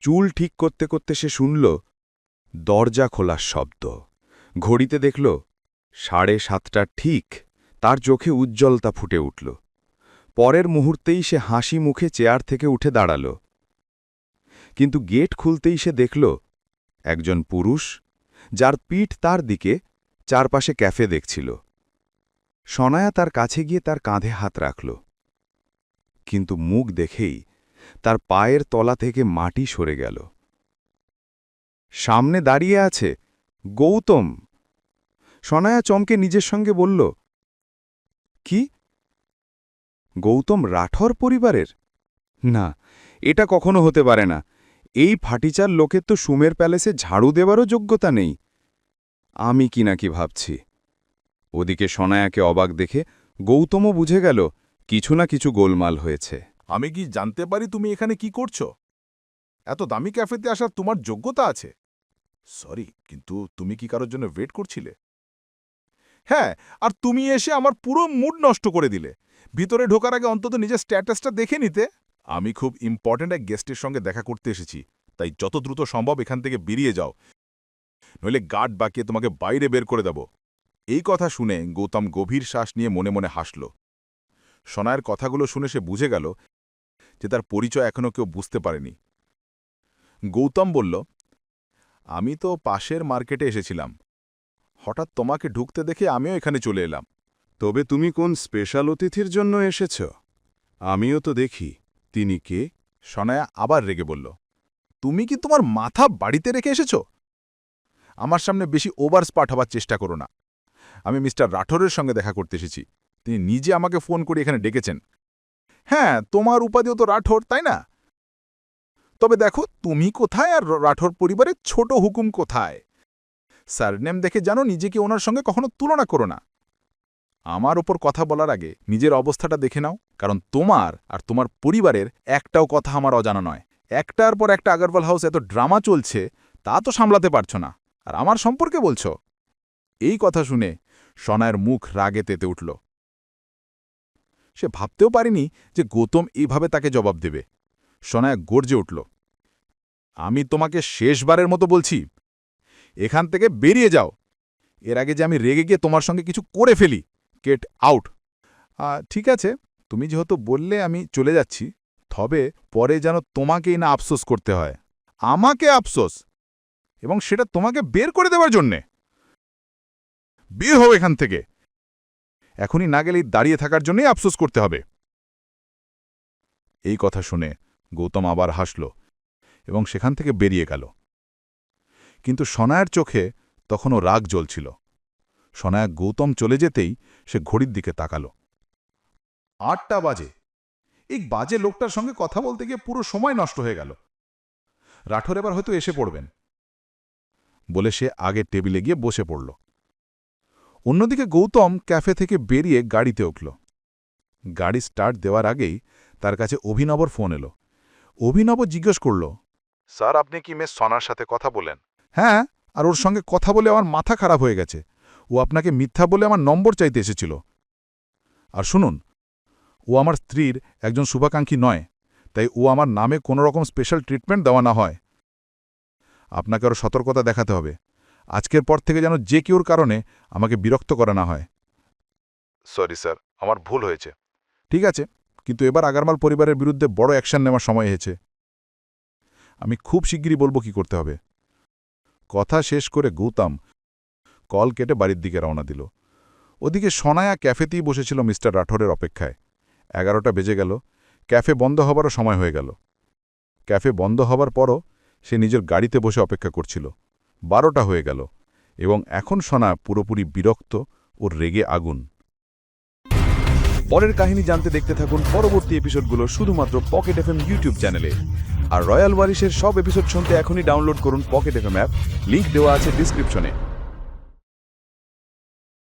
চুল ঠিক করতে করতে সে শুনল, দরজা খোলার শব্দ। ঘড়িতে দেখল, সাড়ে সাতটা ঠিক, তার চোখে উজ্জ্বলতা ফুটে উঠল। পরের মুহূর্তেই সে হাসি মুখে চেয়ার থেকে উঠে দাঁড়াল। কিন্তু গেট খুলতেই সে দেখল, একজন পুরুষ, যার পিঠ তার দিকে, চারপাশে ক্যাফে দেখছিল। সনায়া তার কাছে গিয়ে তার কাঁধে হাত রাখল। কিন্তু মুখ দেখেই তার পায়ের তলা থেকে মাটি সরে গেল। সামনে দাঁড়িয়ে আছে গৌতম। সনায়া চমকে নিজের সঙ্গে বলল, কি? গৌতম রাঠর পরিবারের? না, এটা কখনো হতে পারে না। এই ফাটিচার লোকের তো সুমের প্যালেসে ঝাড়ু দেওয়ারও যোগ্যতা নেই। আমি কি নাকি ভাবছি? ওদিকে সনায়াকে অবাক দেখে গৌতমও বুঝে গেল, কিছু না কিছু গোলমাল হয়েছে। আমি কি জানতে পারি তুমি এখানে কি করছ? এত দামি ক্যাফেতে আসার তোমার যোগ্যতা আছে। সরি, কিন্তু তুমি কি কারোর জন্য ওয়েট করছিলে? হ্যাঁ আর তুমি এসে আমার পুরো মুড নষ্ট করে দিলে। ভিতরে ঢোকার আগে অন্তত নিজের স্ট্যাটাসটা দেখে নিতে। আমি খুব ইম্পর্ট্যান্ট এক গেস্টের সঙ্গে দেখা করতে এসেছি, তাই যত দ্রুত সম্ভব এখান থেকে বেরিয়ে যাও। নইলে গার্ড বাকিয়ে তোমাকে বাইরে বের করে দেব। এই কথা শুনে গৌতম গভীর শ্বাস নিয়ে মনে মনে হাসল। সনায়ের কথাগুলো শুনে সে বুঝে গেল যে তার পরিচয় এখনও কেউ বুঝতে পারেনি। গৌতম বলল আমি তো পাশের মার্কেটে এসেছিলাম। হঠাৎ তোমাকে ঢুকতে দেখে আমিও এখানে চলে এলাম। তবে তুমি কোন স্পেশাল অতিথির জন্য এসেছ? আমিও তো দেখি। তিনি কে সনায়া আবার রেগে বলল তুমি কি তোমার মাথা বাড়িতে রেখে এসেছ? আমার সামনে বেশি ওভার স্পাট হবার চেষ্টা করো না। আমি মিস্টার রাঠোরের সঙ্গে দেখা করতে এসেছি। তিনি নিজে আমাকে ফোন করে এখানে ডেকেছেন। হ্যাঁ তোমার উপাধিও তো রাঠোর, তাই না? তবে দেখো, তুমি কোথায় আর রাঠোর পরিবারের ছোট হুকুম কোথায়? সারনেম দেখে জানো, নিজেকে ওনার সঙ্গে কখনো তুলনা করো না। আমার ওপর কথা বলার আগে নিজের অবস্থাটা দেখে নাও, কারণ তোমার আর তোমার পরিবারের একটাও কথা আমার অজানা নয়। একটার পর একটা আগরওয়াল হাউস এত ড্রামা চলছে, তা তো সামলাতে পারছ না। আর আমার সম্পর্কে বলছ? এই কথা শুনে সনায়ের মুখ রাগে তেতে উঠল। সে ভাবতেও পারেনি যে গৌতম এইভাবে তাকে জবাব দেবে। সনায়া গর্জে উঠল, আমি তোমাকে শেষবারের মতো বলছি, এখান থেকে বেরিয়ে যাও। এর আগে যে আমি রেগে গিয়ে তোমার সঙ্গে কিছু করে ফেলি, গেট আউট। ঠিক আছে, তুমি যেহেতু বললে আমি চলে যাচ্ছি, তবে পরে যেন তোমাকেই না আফসোস করতে হয়। আমাকে আফসোস? এবং সেটা তোমাকে বের করে দেওয়ার জন্যে? বের হও এখান থেকে। এখনই না গেলেই দাঁড়িয়ে থাকার জন্যই আফসোস করতে হবে। এই কথা শুনে গৌতম আবার হাসল এবং সেখান থেকে বেরিয়ে গেল। কিন্তু সনায়ের চোখে তখনও রাগ জ্বলছিল। সনায়া গৌতম চলে যেতেই সে ঘড়ির দিকে তাকাল। আটটা বাজে। এই বাজে লোকটার সঙ্গে কথা বলতে গিয়ে পুরো সময় নষ্ট হয়ে গেল। রাঠোর এবার হয়তো এসে পড়বেন। বলে সে আগের টেবিলে গিয়ে বসে পড়ল। অন্যদিকে গৌতম ক্যাফে থেকে বেরিয়ে গাড়িতে উঠল। গাড়ি স্টার্ট দেওয়ার আগেই তার কাছে অভিনবর ফোন এলো। অভিনব জিজ্ঞেস করল, স্যার, আপনি কি মেস সনার সাথে কথা বলেন? হ্যাঁ আর ওর সঙ্গে কথা বলে আমার মাথা খারাপ হয়ে গেছে। ও আপনাকে মিথ্যা বলে আমার নম্বর চাইতে এসেছিল। আর শুনুন, ও আমার স্ত্রীর একজন শুভাকাঙ্ক্ষী নয়, তাই ও আমার নামে কোনো রকম স্পেশাল ট্রিটমেন্ট দেওয়া না হয়। আপনাকে আরও সতর্কতা দেখাতে হবে। আজকের পর থেকে যেন যে কেউর কারণে আমাকে বিরক্ত করা না হয়। সরি স্যার আমার ভুল হয়েছে। ঠিক আছে কিন্তু এবার আগারমাল পরিবারের বিরুদ্ধে বড় অ্যাকশন নেওয়ার সময় হয়েছে আমি খুব শিগগিরই বলব কি করতে হবে। কথা শেষ করে গৌতম কল কেটে বাড়ির দিকে রওনা দিল। ওদিকে সনায়া ক্যাফেতেই বসেছিল মিস্টার রাঠোরের অপেক্ষায়। এগারোটা বেজে গেল ক্যাফে বন্ধ হবারও সময় হয়ে গেল। ক্যাফে বন্ধ হবার পরও সে নিজের গাড়িতে বসে অপেক্ষা করছিল। বারোটা হয়ে গেল এবং এখন সোনা পুরোপুরি বিরক্ত ও রেগে আগুন। পরের কাহিনী জানতে দেখতে থাকুন পরবর্তী এপিসোডগুলো শুধুমাত্র পকেট এফএম ইউটিউব চ্যানেলে। আর রয়্যাল ওয়ারিশের সব এপিসোড শুনতে এখনই ডাউনলোড করুন পকেট এফএম অ্যাপ লিঙ্ক দেওয়া আছে ডিসক্রিপশনে।